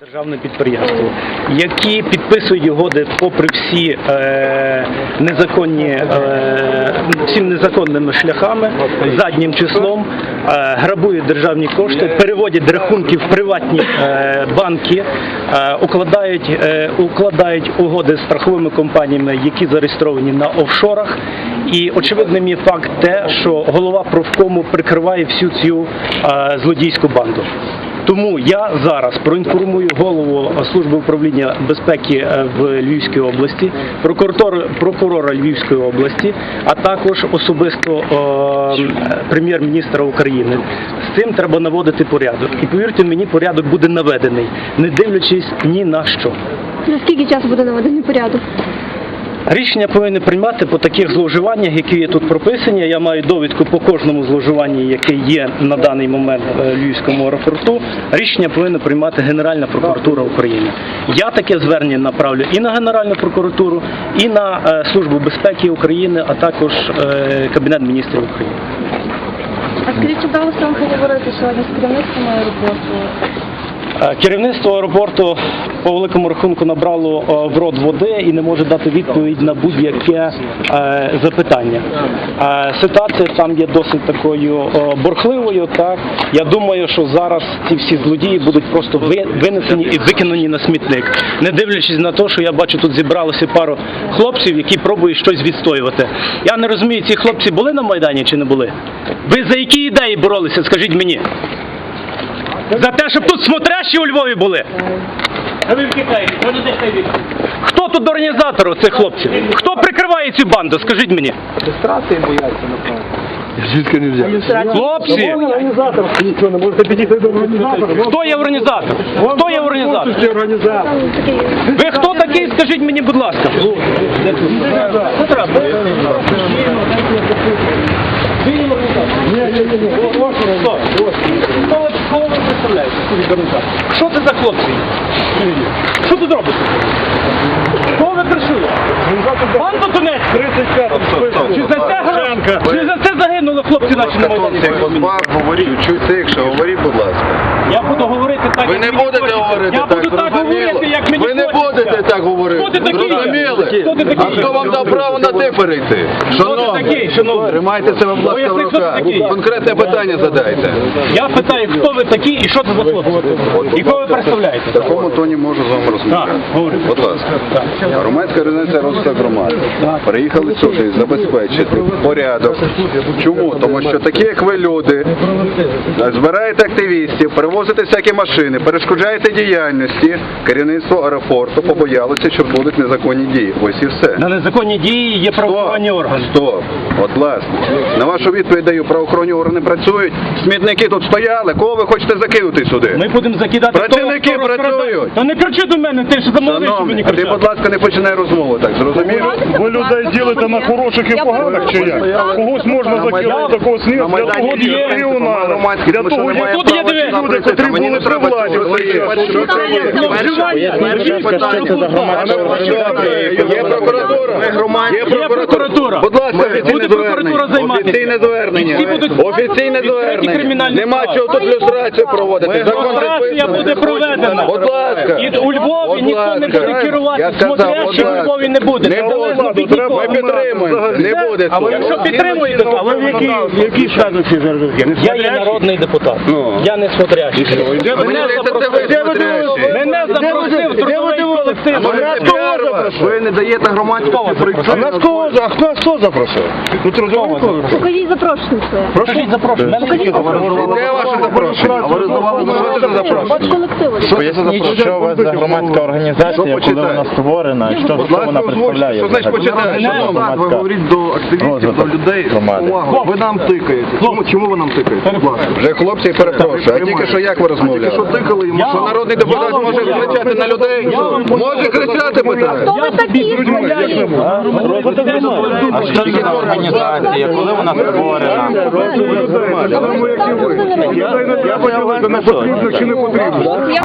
Державне підприємство, які підписують угоди попри всі е, незаконні е, всім незаконними шляхами, заднім числом, е, грабують державні кошти, переводять рахунки в приватні е, банки, е, укладають, е, укладають угоди з страховими компаніями, які зареєстровані на офшорах. І очевидним є факт те, що голова профкому прикриває всю цю е, злодійську банду. Тому я зараз проінформую голову служби управління безпеки е, в Львівській області, прокуратор, прокурора Львівської області, а також особисто е, прем'єр-міністра України. З цим треба наводити порядок. І повірте мені, порядок буде наведений, не дивлячись ні на що. Наскільки часу буде наведений порядок? Рішення повинні приймати по таких зловживаннях, які є тут прописані. Я маю довідку по кожному зловживанні, яке є на даний момент е, в Львівському аеропорту. Рішення повинна приймати Генеральна прокуратура України. Я таке звернення направлю і на Генеральну прокуратуру, і на е, Службу безпеки України, а також е, Кабінет міністрів України. А скажіть, вдалося вам поговорити сьогодні з керівництвом аеропорту? Е, Керівництво аеропорту по великому рахунку набрало е, в рот води і не може дати відповідь на будь-яке е, запитання. Ситуація там є досить такою борхливою. Так я думаю, що зараз ці всі злодії будуть просто винесені і викинені на смітник, не дивлячись на те, що я бачу тут зібралося пару хлопців, які пробують щось відстоювати. Я не розумію, ці хлопці були на майдані чи не були? Ви за які ідеї боролися? Скажіть мені. За те, щоб тут смотрящі у Львові були. А ви втікаєте, вони десь хай Хто тут організатор цих хлопців? Хто прикриває цю банду? Скажіть мені. Реєстрації бояться, напевно. Звідки не взяти? Хлопці, Організатор, нічого не можете підійти до хто є організатор? Хто є організатор. Ви хто такий? Скажіть мені, будь ласка. Хто? Хто ви- Кого ви представляєте? Що це за хлопці? Що тут робите? Кого ви пришили? Пан Донець? 35 Чи за це гра- Чи за це загинули хлопці наші на Майдані? Говоріть, чуйте, якщо говоріть, будь ласка. Я буду говорити так, Ви не будете говорити Я так, буду так говорити, як мені Ви не будете так говорити. Зрозуміли? А хто вам дав право на те перейти? Шановний? Тримайте себе, будь ласка, в руках. Конкретне питання задайте. Я питаю, хто ви такі і що це за хлопці? І кого ви представляєте? В такому тоні можу з вами розмовляти. Будь ласка. Громадська організація розвиток громади. Приїхали сюди забезпечити порядок. Чому? Тому що такі, як ви люди, збираєте активістів, перевозите всякі машини, перешкоджаєте діяльності. Керівництво аеропорту побоялося, що будуть незаконні дії. Ось і все. На незаконні дії є правоохоронні органи. Стоп. От власне. На вашу відповідь даю, правоохоронні органи працюють. Смітники тут стояли. Кого ви хочете закинути сюди? Ми будемо закидати Працівники того, хто працюють. Та не кричи до мене, ти ж замовив, що мені а ти, будь ласка, не починай розмову так, зрозуміло? Ви людей ділите на хороших і поганих чи як? Когось можна закинути, когось ні. Для того є регіонали. Для того є Тут є люди, котрі були при владі. Є прокуратура. Є прокуратура. Будь ласка, офіційне прокуратура звернення. Офіційне звернення. Офіційне звернення. Нема чого тут люстрацію проводити. Закон Люстрація буде проведена. Будь ласка. І у Львові ніхто не буде керувати. Смотрящих у. Львові не буде. Не буде. Ми підтримуємо. Не буде. А ви якщо підтримуєте, то ви в якій, в якій статусі зараз? Я є народний депутат. Я не смотрящий. Мені Мене здається, це ви запросив. смотрящий. Мене запросив трудовий колектив. Ви не даєте громадського А нас кого, а хто, хто запросив? Ну, колектив. Покажіть запрошення своє. Покажіть запрошення. Де ваше запрошення? А ви роздавали От запрошення? колективу. Поясніть, що у вас за громадська організація, коли вона створена, і що, що вона представляє? що значить взагалі? почитати? Громадська Шановний, Ви говоріть до активістів, до розвиток людей. громади. Увага, ви нам тикаєте. Чому, чому ви нам тикаєте? Будь ласка. Вже хлопці, перепрошую, а тільки що як ви Тільки що тикали йому. Що народний депутат може кричати на людей? Може кричати питання. Хто ви такі? А що це за організація, коли вона створена? Я бачив, не потрібно чи не потрібно.